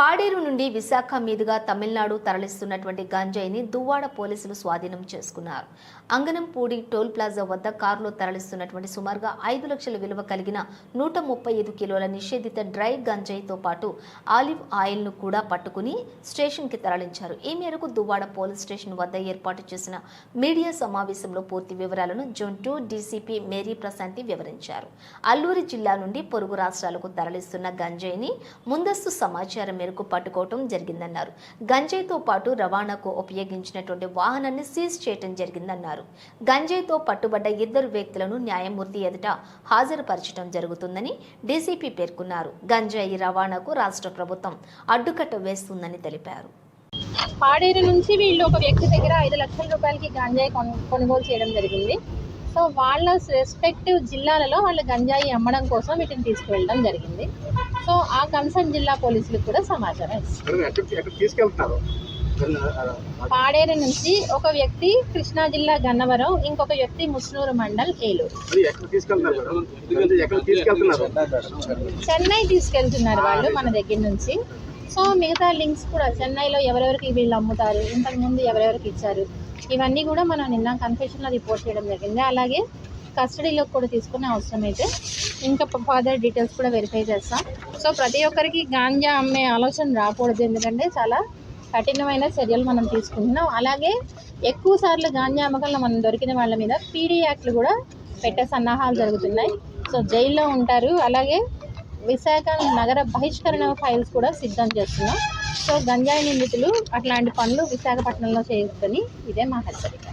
పాడేరు నుండి విశాఖ మీదుగా తమిళనాడు తరలిస్తున్నటువంటి గంజాయిని దువ్వాడ పోలీసులు స్వాధీనం చేసుకున్నారు. అంగనంపూడి టోల్ ప్లాజా వద్ద కారులో తరలిస్తున్నటువంటి సుమారుగా ఐదు లక్షల విలువ కలిగిన నూట ముప్పై ఐదు కిలోల నిషేధిత డ్రై గంజాయితో పాటు ఆలివ్ ఆయిల్ను కూడా పట్టుకుని స్టేషన్కి తరలించారు. ఈ మేరకు దువ్వాడ పోలీస్ స్టేషన్ వద్ద ఏర్పాటు చేసిన మీడియా సమావేశంలో పూర్తి వివరాలను zone two DCP Mary Prashanthi వివరించారు. అల్లూరి జిల్లా నుండి పొరుగు రాష్ట్రాలకు తరలిస్తున్న గంజాయిని ముందస్తు సమాచారం మేరకు పట్టుకోవటం జరిగిందన్నారు. గంజాయితో పాటు రవాణాకు ఉపయోగించినటువంటి వాహనాన్ని సీజ్ చేయటం జరిగిందన్నారు. గంజాయితో పట్టుబడ్డ ఇద్దరు వ్యక్తులను న్యాయమూర్తి ఎదుట హాజరుపరచడం జరుగుతుందని డీసీపీ పేర్కొన్నారు. గంజాయి రవాణాకు రాష్ట్ర ప్రభుత్వం అడ్డుకట్ట వేస్తుందని తెలిపారు. పాడేరు నుంచి వీళ్ళు ఒక వ్యక్తి దగ్గర ఐదు లక్షల రూపాయలకి గంజాయి కొను కొనుగోలు చేయడం జరిగింది. సో వాళ్ళ రెస్పెక్టివ్ జిల్లాలలో వాళ్ళ గంజాయి అమ్మడం కోసం వీటిని తీసుకువెళ్ళడం జరిగింది. సో ఆ కన్సర్న్ జిల్లా పోలీసులకు కూడా సమాచారం ఇస్తారు పాడేరు నుంచి ఒక వ్యక్తి కృష్ణా జిల్లా గన్నవరం ఇంకొక వ్యక్తి ముస్నూరు మండల్ ఏలూరు. చెన్నై తీసుకెళ్తున్నారు వాళ్ళు మన దగ్గర నుంచి. సో మిగతా లింక్స్ కూడా చెన్నైలో ఎవరెవరికి వీళ్ళు అమ్ముతారు ఇంతకుముందు ఎవరెవరికి ఇచ్చారు ఇవన్నీ కూడా మనం నిన్న కన్ఫెషన్లో రిపోర్ట్ చేయడం జరిగింది. అలాగే కస్టడీలో కూడా తీసుకునే అవసరం అయితే ఇంకా ఫర్దర్ డీటెయిల్స్ కూడా వెరిఫై చేస్తాం. సో ప్రతి ఒక్కరికి గాంజా అమ్మే ఆలోచన రాకూడదు. ఎందుకంటే చాలా కఠినమైన చర్యలు మనం తీసుకుంటున్నాం. అలాగే ఎక్కువ సార్లు గాంజా అమ్మకాలను మనం దొరికిన వాళ్ళ మీద పీడీ యాక్ట్లు కూడా పెట్టే సన్నాహాలు జరుగుతున్నాయి. సో జైల్లో ఉంటారు. అలాగే విశాఖ నగర బహిష్కరణ ఫైల్స్ కూడా సిద్ధం చేస్తున్నాం. సో గంజాయి నిందితులు అట్లాంటి పనులు విశాఖపట్నంలో చేసుకొని ఇదే మా హెచ్చరిక.